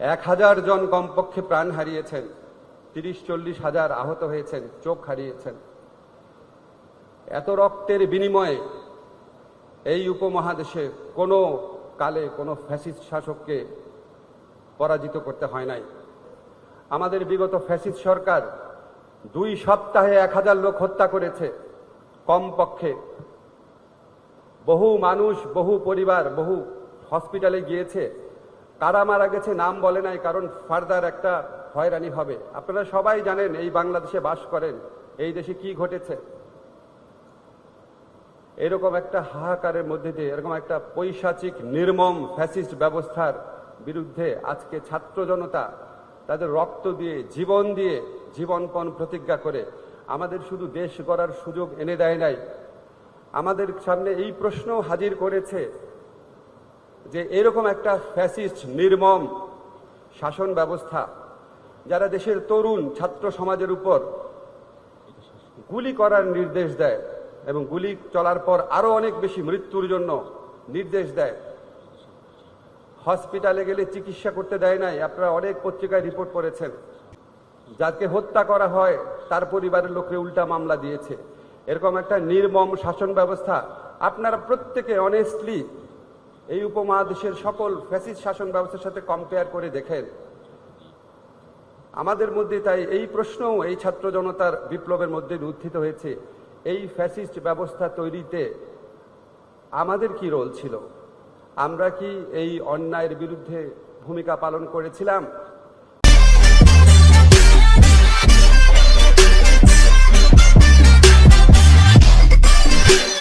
এক হাজার জন কমপক্ষে প্রাণ হারিয়েছেন। তিরিশ, চল্লিশ হাজার আহত হয়েছেন, চোখ হারিয়েছেন। এত রক্তের বিনিময়ে এই উপমহাদেশে কোনো কালে কোনো ফ্যাসিস্ট শাসককে পরাজিত করতে হয় নাই। আমাদের বিগত ফ্যাসিস্ট সরকার দুই সপ্তাহে এক হাজার লোক হত্যা করেছে। কমপক্ষে বহু মানুষ, বহু পরিবার, বহু হসপিটালে গিয়েছে। কারা মারা গেছে নাম বলে নাই, কারণ ফার্দার একটা হয়রানি হবে। আপনারা সবাই জানেন এই বাংলাদেশে বাস করেন, এই দেশে কি ঘটেছে? এরকম একটা হাহাকারের মধ্যে দিয়ে, এরকম একটা পৈশাচিক, নির্মম ফ্যাসিস্ট ব্যবস্থার বিরুদ্ধে আজকে ছাত্র জনতা তাদের রক্ত দিয়ে, জীবন দিয়ে জীবনপণ প্রতিজ্ঞা করে, আমাদের শুধু দেশ গড়ার সুযোগ এনে দেয় নাই। আমাদের সামনে এই প্রশ্ন হাজির করেছে যে এরকম একটা ফ্যাসিস্ট, নির্মম শাসন ব্যবস্থা যারা দেশের তরুণ ছাত্র সমাজের উপর গুলি করার নির্দেশ দেয় এবং গুলি চলার পর আরও অনেক বেশি মৃত্যুর জন্য নির্দেশ দেয়। হসপিটালে গেলে চিকিৎসা করতে দেয় নাই। আপনারা অনেক পত্রিকায় রিপোর্ট করেছেন। যাকে হত্যা করা হয়, তার পরিবারের লোককে উল্টা মামলা দিয়েছে। এরকম একটা নির্মম শাসন ব্যবস্থা আপনারা প্রত্যেকে অনেস্টলি এই উপমহাদেশের সকল ফ্যাসিস শাসন ব্যবস্থার সাথে কম্পেয়ার করে দেখেন। আমাদের মধ্যে তাই এই প্রশ্নও এই ছাত্র জনতার বিপ্লবের মধ্যে উত্থিত হয়েছে। এই ফ্যাসিস্ট ব্যবস্থা তৈরিতে আমাদের কি রোল ছিল? আমরা কি এই অন্যায়ের বিরুদ্ধে ভূমিকা পালন করেছিলাম?